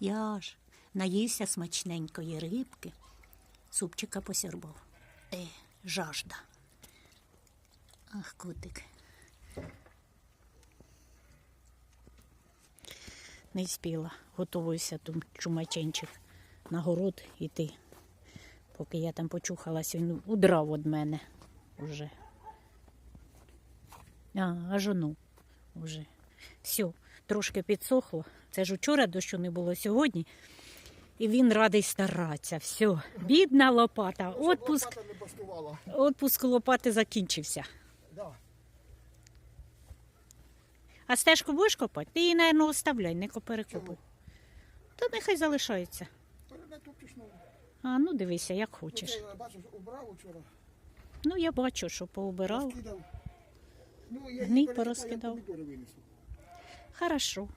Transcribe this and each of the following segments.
Я ж наївся смачненької рибки, супчика посірбав. Е, жажда. Ах, котик. Не спіла. Готуюся там чумаченчик на город іти. Поки я там почухалась, він удрав від мене уже. А, аж жону вже. Все, трошки підсохло. Це ж учора дощу не було сьогодні. І він радий старатися. Все, бідна лопата. Отпуск, отпуск лопати закінчився. Да. А стежку будеш копати? Ти її, мабуть, оставляй, не перекопуй. Чому? Та нехай залишається. А ну дивися, як хочеш. Оце, бачиш, убрав вчора. Ну я бачу, що поубирав. Розкидав. Ну, я порозкидав. я. Хорошо.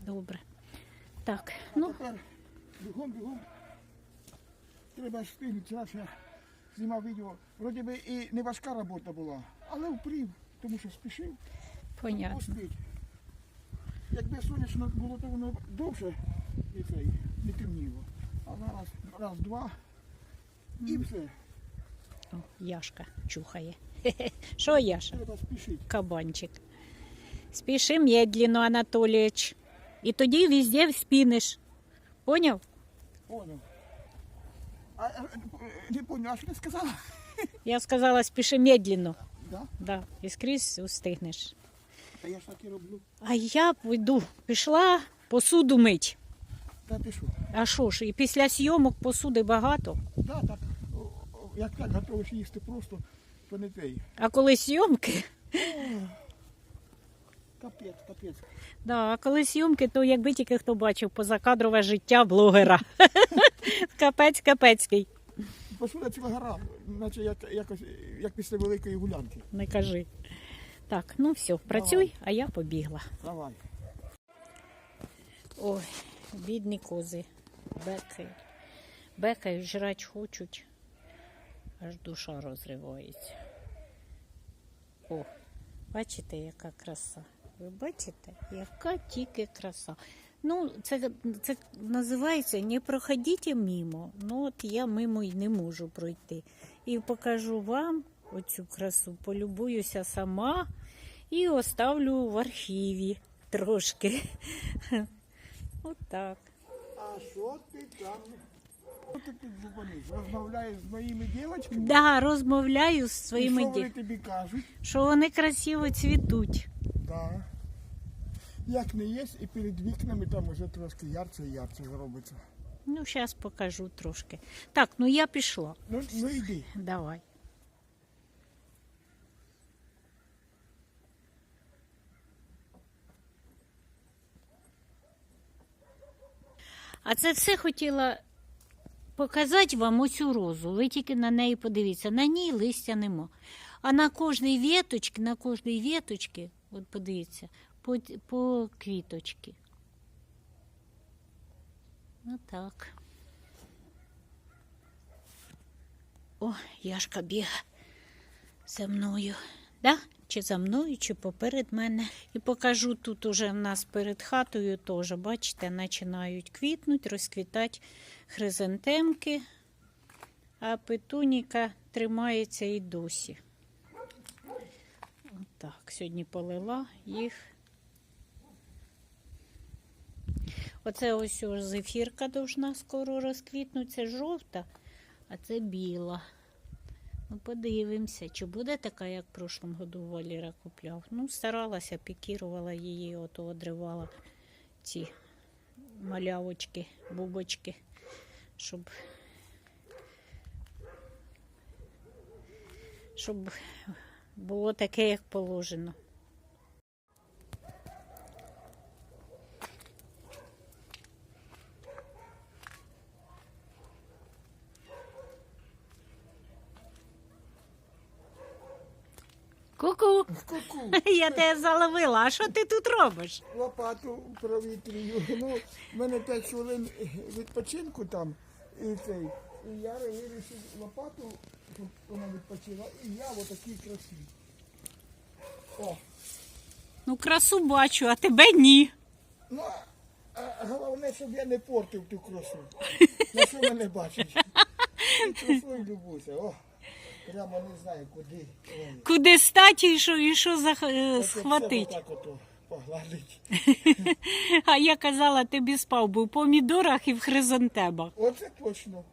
Добре. Так, А ну тепер бігом, бігом. Треба встигнути. Зараз я знімав відео. Вроді би і не важка робота була, але впрів, тому що спішив понятно. поспіть. Якби сонячно було, то воно довше і цей, не темніло. А зараз раз, два і все. О, Яшка чухає. Що Яша? Треба спішити. Кабанчик. Спіши медленно, Анатолійович. І тоді везде спіниш. Поняв? Понял. А, е, е, не понял, а що ти сказала? Я сказала, спіши медленно. Да? Да, і скрізь устигнеш. Та я ж так і роблю. А я піду, пішла посуду мить. Та ти що? А що ж, і після зйомок посуди багато. Да, так, як так готовиш їсти просто, то не той. А коли зйомки, Капець, капець. да, а коли зйомки, то якби тільки хто бачив позакадрове життя блогера. Капець капецький. Посуда ціла гора, наче як, якось, як після великої гулянки. Не кажи. Так, ну все, працюй, а я побігла. Давай. Ой, бідні кози. Бекають. Бекають, жрать хочуть. Аж душа розривається. О, бачите, яка краса. Ви бачите, яка тільки краса. Ну, це, це називається не проходіть мимо. Ну, от я мимо й не можу пройти. І покажу вам оцю красу, полюбуюся сама і оставлю в архіві трошки. Отак. А що ти там? Що ти тут зупинився? Розмовляєш з моїми дівчатками? Да, розмовляю з своїми що вони тобі кажуть? що вони красиво цвітуть. Да. Як не є, і перед вікнами там уже трошки ярче і ярче робиться. Ну, зараз покажу трошки. Так, ну я пішла. Ну, ну йди. Давай. А це все хотіла показати вам оцю розу. Ви тільки на неї подивіться. На ній листя нема. А на кожній віточці, на кожній віточці, от подивіться, по, по квіточки. Отак. О, Яшка біга за мною. Да? Чи за мною, чи поперед мене. І покажу тут уже в нас перед хатою теж, бачите, починають квітнути, розквітати хризантемки, а петуніка тримається і досі. Так, сьогодні полила їх. Оце ось зефірка должна скоро розквітнути. Це жовта, а це біла. Ну, подивимося, чи буде така, як в прошлому году Валера купляв. Ну, старалася, пікірувала її, ото одривала ці малявочки, бубочки, щоб, щоб було таке, як положено. Ку-ку, Ку-ку. я тебе заловила. А що ти тут робиш? Лопату провітрюю. Ну, в мене 5 хвилин відпочинку там. І цей. І я вирішив лопату, щоб вона відпочила. І я в красі. О, Ну, красу бачу, а тебе ні. ну, а, головне, щоб я не портив ту красу. На що мене бачить? І красою любуся. О, прямо не знаю куди. Куди статі і що, і що зах... е, схватить? отак ото погладить. А я казала, ти б спав був в помідорах і в хризантемах. Оце точно.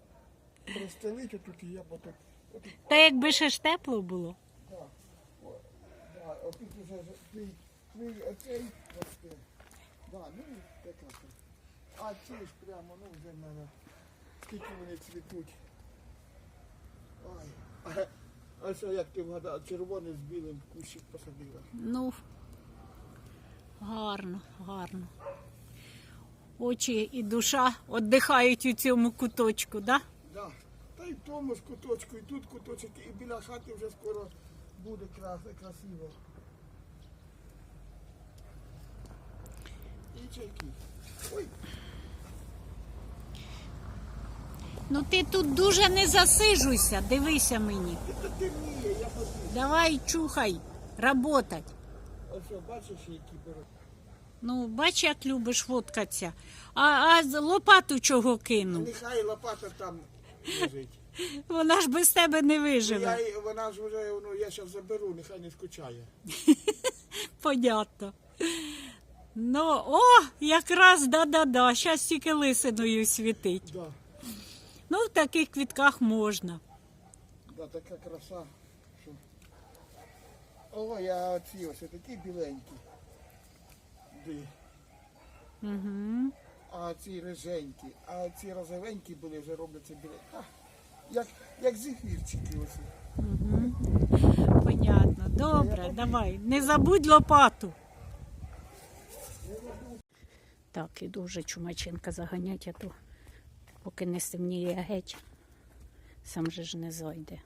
Простелить отут і я тут. Та якби ще ж тепло було. да, отут уже твій, твій оцей. Да, ну така. А ці ж прямо, ну вже мене. Скільки вони цвітуть. Ой. А, а що як ти вгадав, червоне з білим кущик посадила. Ну, гарно, гарно. Очі і душа віддихають у цьому куточку, да? Да. Та й в тому ж куточку, і тут куточок, і біля хати вже скоро буде красиво. І чайки. Ой, Ну ти тут дуже не засижуйся, дивися мені. це темніє, я хочу. Давай чухай, работать. Ось що, бачиш, які беруть. Ну, бач, як любиш фоткатися. А, а лопату чого кинув? Нехай лопата там лежить. Вона ж без тебе не Я, виживе. її- вона ж вже, ну, я зараз заберу, нехай не скучає. Понятно. Ну, о, якраз да-да-да, щас тільки лисиною світить. Да, Ну, в таких квітках можна. да, така краса. Що... О, я оці ось такі біленькі. Ди. Угу. А ці риженькі, а ці розовенькі були, вже робляться білі. А, як, як зефірчики ось. Понятно. Добре, давай. Не забудь лопату. Так, іду вже чумаченка заганять, а то поки не стемніє геть. Сам же ж не зайде.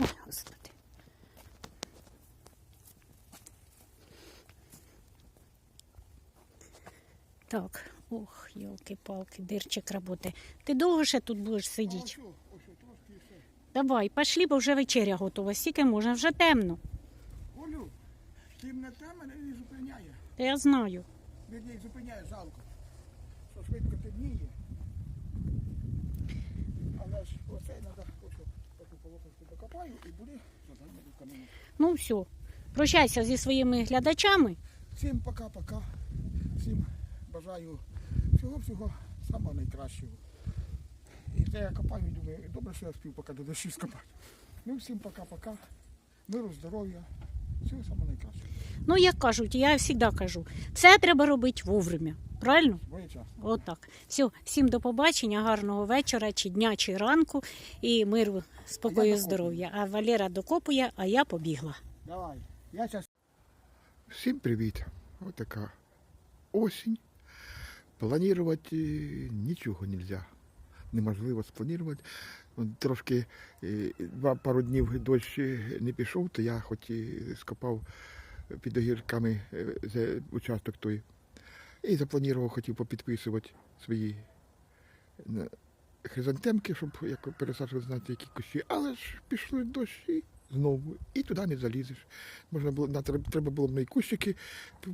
Ой, Господи. Так, ох, йолки-палки, дирчик роботи. Ти довго ще тут будеш сидіти? Давай, пошли, бо вже вечеря готова. Скільки можна, вже темно. Олю, темнота мене не зупиняє. Та я знаю. Вірні, зупиняє жалко. Що швидко темніє. Але ж оце треба, таку полосочку докопаю і буде виконано. Ну все. Прощайся зі своїми глядачами. Всім пока-пока. Всім бажаю всього-всього самого найкращого. І те я копаю, думаю, добре, що я спів поки до дощі скопати. Ну, всім пока-пока. Миру, здоров'я. Всього самого найкращого. Ну, як кажуть, я завжди кажу, все треба робити вовремя. Правильно? Отак. Все, всім до побачення, гарного вечора, чи дня, чи ранку. І миру, спокою, здоров'я. А Валера докопує, а я побігла. Давай. Я сейчас... Всім привіт. Ось така осінь. Планувати нічого не можна. Неможливо спланувати. Трошки е, два пару днів дощ е, не пішов, то я хоч і скопав під огірками е, участок той. І запланував, хотів попідписувати свої хризантемки, щоб як пересаджувати, знаєте, які кущі. Але ж пішли дощі знову, і туди не залізеш. Можна було треба було б кущики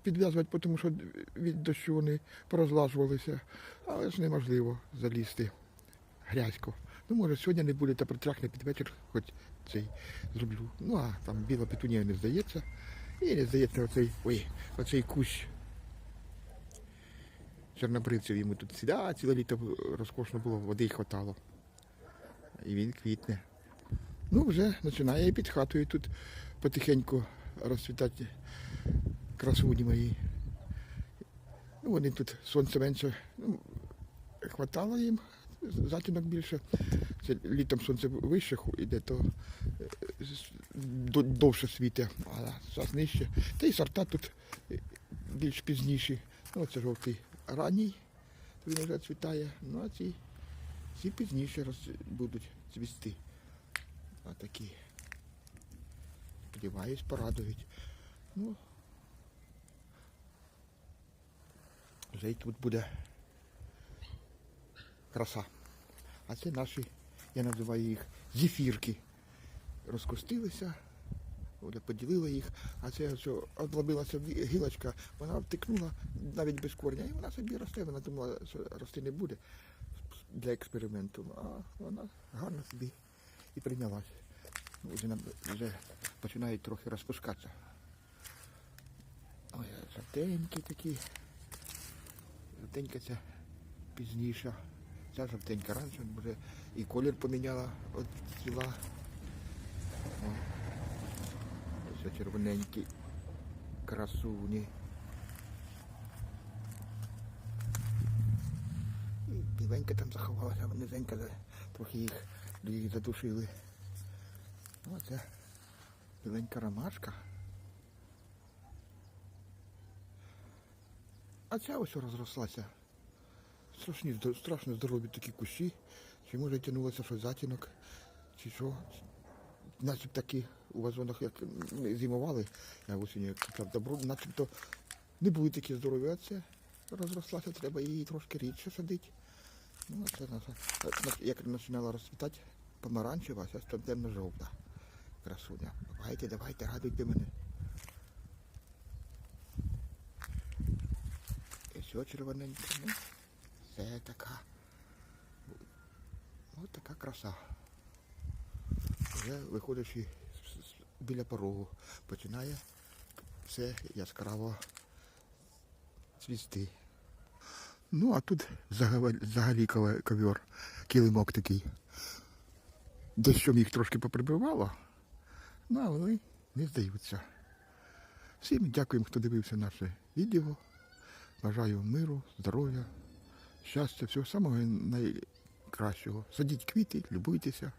підв'язувати, тому що від дощу вони порозлажувалися. Але ж неможливо залізти грязько. Ну, може, сьогодні не буде, та протряхне під вечір, хоч цей зроблю. Ну, а там біла петунія не здається. І не здається оцей, ой, оцей кущ. Чорнобривців йому тут сіда, ціле літо розкошно було, води й хватало. І він квітне. Ну, вже починає і під хатою тут потихеньку розцвітати красуні мої. Ну, вони тут сонце менше. Ну, хватало їм, затінок більше. Це літом сонце вище іде, то е, довше світе, а зараз нижче. Та й сорта тут е, більш пізніші. Ну, це жовтий ранній, він вже цвітає. Ну, а ці, ці пізніше роз, будуть цвісти. А такі. Сподіваюсь, порадують. Ну, вже й тут буде краса. А це наші, я називаю їх зефірки. Розкостилися, От поділили їх, а це що обломилася гілочка, вона втикнула навіть без корня, і вона собі росте. Вона думала, що рости не буде для експерименту, а вона гарно собі і прийнялась. Ну, Вже, вже починають трохи розпускатися. Ой, жовтенькі такі. Жовтенька ця пізніша. Ця жовтенька раніше вже і колір поміняла ціла. О. Ось червоненькі красуні. І біленька там заховалася, низенька трохи їх, їх задушили. Оце біленька ромашка. А ця ось розрослася. Страшні, страшно здорові такі кущі. Чи може тягнулося щось затінок, чи що. Начебто такі у вазонах, як зимували, я осінню як добро, начебто не були такі здорові, а це розрослася, треба її трошки рідше садити. Ну, це. Як починала розцвітати помаранчева, зараз там темно-жовта красуня. Давайте, давайте, радуйте мене. І все червоненьке. Ну, це така. Ось така краса. Вже виходячи біля порогу, починає все яскраво цвісти. Ну, а тут взагалі, ковер, килимок такий. Дещо їх трошки поприбивало, ну, але не здаються. Всім дякуємо, хто дивився наше відео. Бажаю миру, здоров'я, щастя, всього самого найкращого. Садіть квіти, любуйтеся.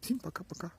Всім пока-пока.